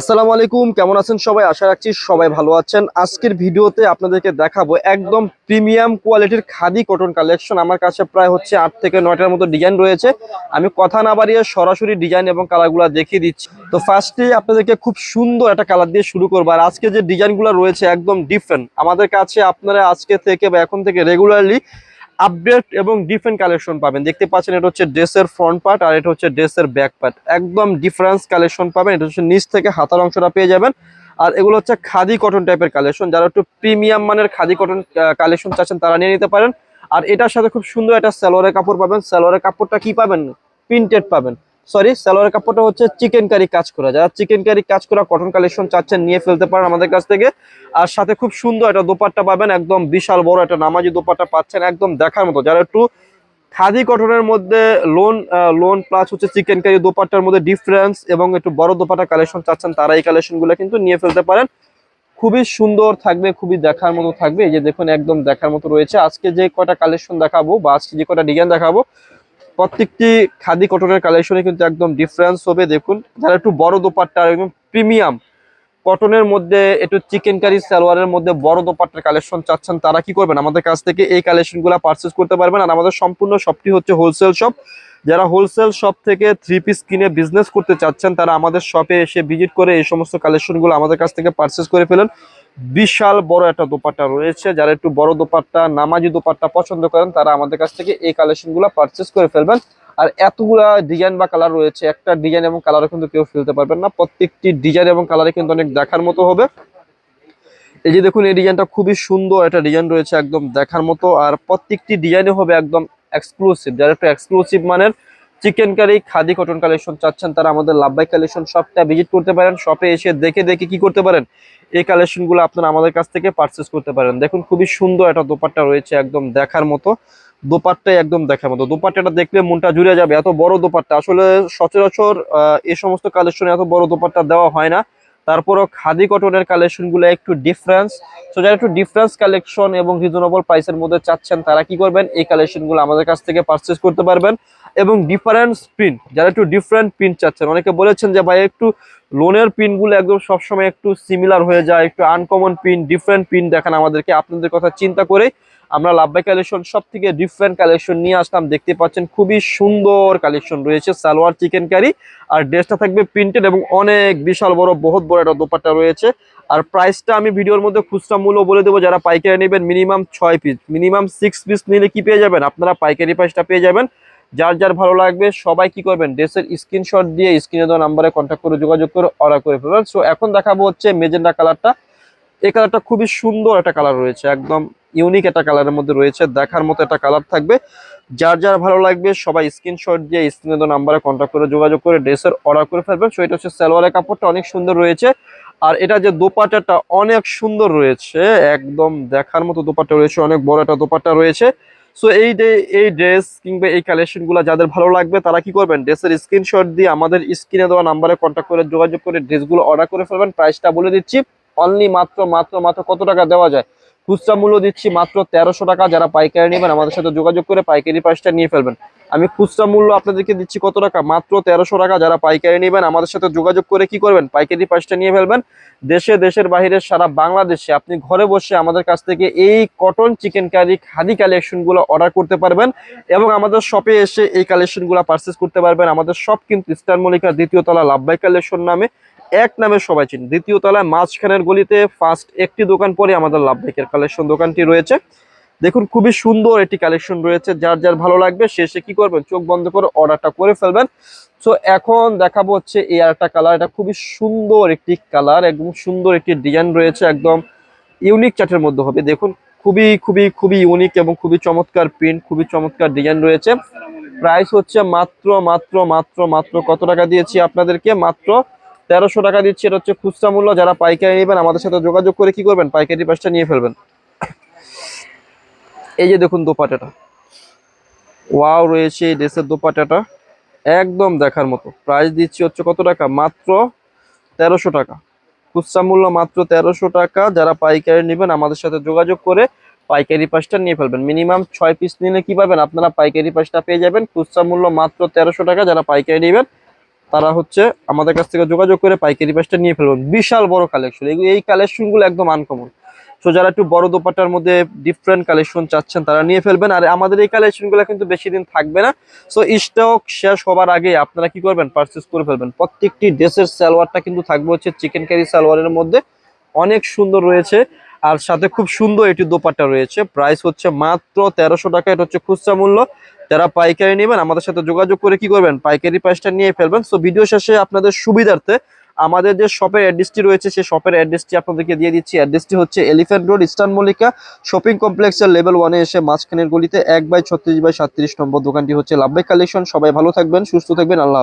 আসসালামু আলাইকুম, কেমন আছেন সবাই? আশা রাখছি সবাই ভালো আছেন। আজকের ভিডিওতে আপনাদেরকে দেখাবো একদম প্রিমিয়াম কোয়ালিটির খাদি কটন কালেকশন। আমার কাছে প্রায় হচ্ছে আট থেকে নয়টার মতো ডিজাইন রয়েছে। আমি কথা না বাড়িয়ে সরাসরি ডিজাইন এবং কালারগুলো দেখিয়ে দিচ্ছি। তো ফার্স্টে আপনাদেরকে খুব সুন্দর একটা কালার দিয়ে শুরু করব। আর আজকে যে ডিজাইনগুলো রয়েছে একদম ডিফারেন্ট আমাদের কাছে আপনারা আজকে থেকে বা এখন থেকে রেগুলারলি আপডেট এবং ডিফারেন্ট কালেকশন পাবেন। দেখতে পাচ্ছেন এটা হচ্ছে ড্রেসের ফ্রন্ট পার্ট আর এটা হচ্ছে ড্রেসের ব্যাক পার্ট একদম ডিফারেন্স কালেকশন পাবেন। এটা হচ্ছে নিচ থেকে হাতার অংশটা পেয়ে যাবেন। আর এগুলো হচ্ছে খাদি কটন টাইপের কালেকশন যারা একটু প্রিমিয়াম মানের খাদি কটন কালেকশন চাচ্ছেন, তারা নিয়ে নিতে পারেন। আর এটার সাথে খুব সুন্দর একটা স্যালোয়ারের কাপড় পাবেন। স্যালোয়ারের কাপড়টা কি পাবেন? প্রিন্টেড পাবেন। সরি সালোয়ার কাপড়টা হচ্ছে চিকেন কারি কাজ করা। যারা চিকেন কারি কাজ করা কটন কালেকশন চাচ্ছেন, নিয়ে ফেলতে পারেন আমাদের কাছ থেকে। আর সাথে খুব সুন্দর একটা দোপাট্টা পাবেন, একদম বিশাল বড় একটা নামাজি দোপাট্টা পাচ্ছেন, একদম দেখার মতো। যারা একটু খাদি কটনের মধ্যে লোন লোন প্লাস হচ্ছে চিকেন কারি দোপাট্টার মধ্যে ডিফারেন্স এবং একটু বড় দোপাট্টা কালেকশন চাচ্ছেন, তারা এই কালেকশনগুলো কিন্তু নিয়ে ফেলতে পারেন। খুবই সুন্দর থাকবে, খুবই দেখার মতো থাকবে। এই যে দেখুন, একদম দেখার মতো রয়েছে। আজকে যে কটা কালেকশন দেখাবো বা আজকে যে কটা ডিজাইন দেখাবো প্রত্যেকটি খাদি কটনের কালেকশনে কিন্তু একদম ডিফারেন্স হবে। দেখুন, যারা একটু বড় দোপাট্টা একদম প্রিমিয়াম কটনের মধ্যে, একটু চিকেন কারি সালোয়ারের মধ্যে বড় দোপাট্টার কালেকশন চাচ্ছেন, তারা কি করবেন? আমাদের কাছ থেকে এই কালেকশনগুলো পারচেস করতে পারবেন। আর আমাদের সম্পূর্ণ শপটি হচ্ছে হোলসেল শপ যারা হোলসেল শপ থেকে থ্রি পিস কিনে বিজনেস করতে চাচ্ছেন, তারা আমাদের শপে এসে ভিজিট করে এই সমস্ত কালেকশনগুলো আমাদের কাছ থেকে পারচেস করে ফেলেন। বিশাল বড় একটা দোপাট্টা রয়েছে। যারা একটু বড় দোপাট্টা, নামাজি দোপাট্টা পছন্দ করেন, তারা আমাদের কাছ থেকে এই কালেকশনগুলো পারচেস করে ফেলবেন। আর এতগুলা ডিজাইন বা কালার রয়েছে, একটা ডিজাইন এবং কালারও কিন্তু কেউ ফেলতে পারবেন না। প্রত্যেকটি ডিজাইন এবং কালারে কিন্তু অনেক দেখার মতো হবে। এই যে দেখুন, এই ডিজাইনটা খুবই সুন্দর একটা ডিজাইন রয়েছে একদম দেখার মতো। আর প্রত্যেকটি ডিজাইনে হবে একদম এক্সক্লুসিভ যারা একটু এক্সক্লুসিভ মানের chikankari khadi cotton collection চাচ্ছেন তারা আমাদের লাভবাই কালেকশন শপটা ভিজিট করতে পারেন। শপে এসে দেখে দেখে কি করতে পারেন? এই কালেকশনগুলো আপনারা আমাদের কাছ থেকে পারচেস করতে পারেন। দেখুন, খুবই সুন্দর একটা দোপাট্টা রয়েছে একদম দেখার মতো। দোপাট্টাই একদম দেখার মতো। দোপাট্টাটা দেখলে মনটা জুড়ে যাবে। এত বড় দোপাট্টা। আসলে সচরাচর এই সমস্ত কালেকশনে এত বড় দোপাট্টা দেওয়া হয় না। তারপরও খাদি কটনের কালেকশনগুলো একটু ডিফারেন্স তো যারা একটু ডিফারেন্স কালেকশন এবং রিজনেবল প্রাইসের মধ্যে চাচ্ছেন, তারা কি করবেন? এই কালেকশনগুলো আমাদের কাছ থেকে পারচেস করতে পারবেন। এবং ডিফারেন্স প্রিন্ট যারা একটু ডিফারেন্ট প্রিন্ট চাচ্ছেন। অনেকে বলেছেন যে, ভাই, একটু লোনের প্রিন্টগুলো একদম সবসময় একটু সিমিলার হয়ে যায়, একটু আনকমন প্রিন্ট ডিফারেন্ট প্রিন্ট দেখান আমাদেরকে। আপনাদের কথা চিন্তা করে আমরা লাভবাই কালেকশন সব থেকে ডিফারেন্ট কালেকশন নিয়ে আসলাম। দেখতে পাচ্ছেন খুবই সুন্দর কালেকশন রয়েছে, সালোয়ার চিকেন কারি আর ড্রেসটা থাকবে প্রিন্টেড এবং অনেক বিশাল বড়, বহুত বড় একটা দোপাট্টা রয়েছে। আর প্রাইসটা আমি ভিডিওর মধ্যে খুচরা মূল্য বলে দেবো, যারা পাইকারি নেবেন মিনিমাম ছয় পিস মিনিমাম সিক্স পিস নিলে কি পেয়ে যাবেন? আপনারা পাইকারি প্রাইসটা পেয়ে যাবেন। যার যার ভালো লাগবে, সবাই কি করবেন? ড্রেসের স্ক্রিনশট দিয়ে স্ক্রিনে দেওয়া নাম্বারে কন্ট্যাক্ট করে যোগাযোগ করে অর্ডার করে ফেলবেন। সো এখন দেখাবো হচ্ছে মেজেন্ডা কালারটা এই কালারটা খুবই সুন্দর একটা কালার রয়েছে, একদম ইউনিক একটা কালারের মধ্যে রয়েছে। দেখার মতো একটা কালার থাকবে। যার যার ভালো লাগবে, সবাই স্ক্রিনশট দিয়ে স্ক্রিনে দেওয়া নাম্বারে কন্ট্যাক্ট করে যোগাযোগ করে ড্রেসের অর্ডার করে ফেলবেন। সো এটা হচ্ছে সালোয়ারের কাপড়টা অনেক সুন্দর রয়েছে। আর এটা যে দোপাট্টাটা অনেক সুন্দর রয়েছে, একদম দেখার মতো দোপাট্টা রয়েছে, অনেক বড় একটা দোপাট্টা রয়েছে। সো এই যে, এই ড্রেস কিংবা এই কালেকশনগুলো যাদের ভালো লাগবে, তারা কি করবেন? ড্রেসের স্ক্রিনশট দিয়ে আমাদের স্ক্রিনে দেওয়া নাম্বারে কন্ট্যাক্ট করে, যোগাযোগ করে ড্রেসগুলো অর্ডার করে ফেলবেন। প্রাইসটা বলে দিচ্ছি। অনলি মাত্র মাত্র মাত্র কত টাকা দেওয়া যায়? খুচরা মূল্য দিচ্ছি মাত্র তেরোশো টাকা। যারা পাইকারি নেবেন, আমাদের সাথে যোগাযোগ করে পাইকারি প্রাইসটা নিয়ে ফেলবেন। আমি খুচরা মূল্য আপনাদেরকে দিচ্ছি কত টাকা? মাত্র তেরোশো টাকা। যারা পাইকারি নেবেন, আমাদের সাথে যোগাযোগ করে কি করবেন? পাইকারি প্রাইসটা নিয়ে ফেলবেন। দেশে, দেশের বাহিরে, সারা বাংলাদেশে আপনি ঘরে বসে আমাদের কাছ থেকে এই কটন চিকেন কারি খাদি কালেকশনগুলো অর্ডার করতে পারবেন এবং আমাদের শপে এসে এই কালেকশনগুলো পারচেস করতে পারবেন। আমাদের সব কিন্তু স্টার মল্লিকা দ্বিতীয় তলা লাভবাই কালেকশন নামে। এক নামে সবাই চিনি। দ্বিতীয় তলায় মাঝখানের গলিতে ফার্স্ট একটি দোকান পরে আমাদের লাভবাইকের কালেকশন দোকানটি রয়েছে। দেখুন, খুবই সুন্দর একটি কালেকশন রয়েছে। যার যার ভালো লাগবে শেষে কি করবেন? চোখ বন্ধ করে অর্ডারটা করে ফেলবেন। সো এখন দেখাবো হচ্ছে এই একটা কালার এটা খুবই সুন্দর একটি কালার একদম সুন্দর একটি ডিজাইন রয়েছে, একদম ইউনিক চার্টের মধ্যে হবে। দেখুন, খুবই খুবই খুবই ইউনিক এবং খুবই চমৎকার প্রিন্ট খুবই চমৎকার ডিজাইন রয়েছে। প্রাইস হচ্ছে মাত্র মাত্র মাত্র মাত্র কত টাকা দিয়েছি আপনাদেরকে? মাত্র তেরোশো টাকা দিচ্ছি, এটা হচ্ছে খুচরা মূল্য। যারা পাইকারি নেবেন, আমাদের সাথে যোগাযোগ করে কি করবেন? পাইকারি পাশটা নিয়ে ফেলবেন। এই যে দেখুন দোপাটাটা ওয়াও, রয়েছে এই ড্রেসের দোপাটাটা একদম দেখার মতো। প্রাইস দিচ্ছি হচ্ছে কত টাকা? মাত্র তেরোশো টাকা। খুচরা মূল্য মাত্র তেরোশো টাকা। যারা পাইকারি নেবেন, আমাদের সাথে যোগাযোগ করে পাইকারি পাশটা নিয়ে ফেলবেন। মিনিমাম ছয় পিস নিলে কি পাবেন? আপনারা পাইকারি পাশটা পেয়ে যাবেন। খুচরা মূল্য মাত্র তেরোশো টাকা। যারা পাইকারি নেবেন তারা হচ্ছে আমাদের কাছ থেকে যোগাযোগ করে পাইকারি প্রাইসটা নিয়ে ফেলবেন। বিশাল বড় কালেকশন এই কালেকশনগুলো একদম আনকমন সো যারা একটু বড় দোপাটার মধ্যে ডিফারেন্ট কালেকশন চাচ্ছেন, তারা নিয়ে ফেলবেন। আর আমাদের এই কালেকশনগুলো কিন্তু বেশি দিন থাকবে না। সো স্টক শেষ হবার আগে আপনারা কি করবেন? পারচেস করে ফেলবেন। প্রত্যেকটি ড্রেসের সালোয়ারটা কিন্তু থাকবে হচ্ছে চিকেন কারি সালোয়ারের মধ্যে। অনেক সুন্দর রয়েছে। আর সাথে খুব সুন্দর এটি দোপাট্টা রয়েছে। প্রাইস হচ্ছে মাত্র তেরোশো টাকা। এটা হচ্ছে খুচরা মূল্য। যারা পাইকারি নেবেন, আমাদের সাথে যোগাযোগ করে কি করবেন? পাইকারি প্রাইসটা নিয়ে ফেলবেন। সো ভিডিও শেষে আপনাদের সুবিধার্থে আমাদের যে শপের অ্যাড্রেসটি রয়েছে, সেই শপের অ্যাড্রেসটি আপনাদেরকে দিয়ে দিচ্ছি। অ্যাড্রেসটি হচ্ছে Elephant Road Eastern Mallika shopping কমপ্লেক্সের লেভেল ওয়ানে এসে মাঝখানের গলিতে এক বাই ছত্রিশ বাই সাতত্রিশ নম্বর দোকানটি হচ্ছে লাভবাই কালেকশন সবাই ভালো থাকবেন, সুস্থ থাকবেন। আল্লাহ।